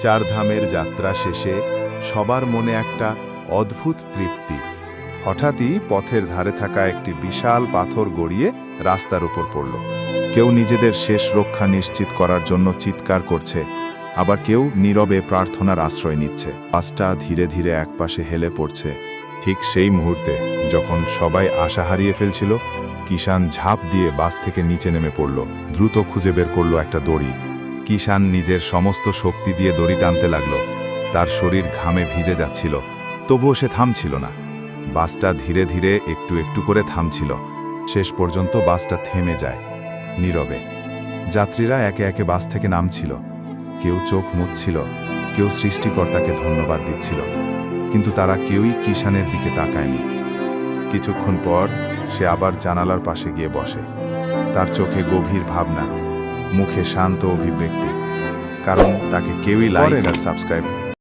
চারধামের যাত্রা শেষে সবার মনে একটা অদ্ভুত তৃপ্তি। হঠাৎই পথের ধারে থাকা একটি বিশাল পাথর গড়িয়ে রাস্তার উপর পড়ল। কেউ নিজেদের শেষ রক্ষা নিশ্চিত করার জন্য চিৎকার করছে, আবার কেউ নীরবে প্রার্থনার আশ্রয় নিচ্ছে। বাসটা ধীরে ধীরে একপাশে হেলে পড়ছে। ঠিক সেই মুহূর্তে যখন সবাই আশা হারিয়ে ফেলছিল কিষান ঝাঁপ দিয়ে বাস থেকে নিচে নেমে পড়ল। দ্রুত খুঁজে বের করল একটা দড়ি। কিষান নিজের সমস্ত শক্তি দিয়ে দড়ি টানতে লাগল। তার শরীর ঘামে ভিজে যাচ্ছিল, তবুও সে থামছিল না। বাসটা ধীরে ধীরে একটু একটু করে থামছিল। শেষ পর্যন্ত বাসটা থেমে যায়, নীরবে। যাত্রীরা একে একে বাস থেকে নামছিল। কেউ চোখ মুছছিল, কেউ সৃষ্টিকর্তাকে ধন্যবাদ দিচ্ছিল, কিন্তু তারা কেউই কিষানের দিকে তাকায়নি। কিছুক্ষণ পর সে আবার জানালার পাশে গিয়ে বসে। তার চোখে গভীর ভাবনা মুখে শান্ত অভিব্যক্তি কারণ তাকে কেউই লাইক আর সাবস্ক্রাইব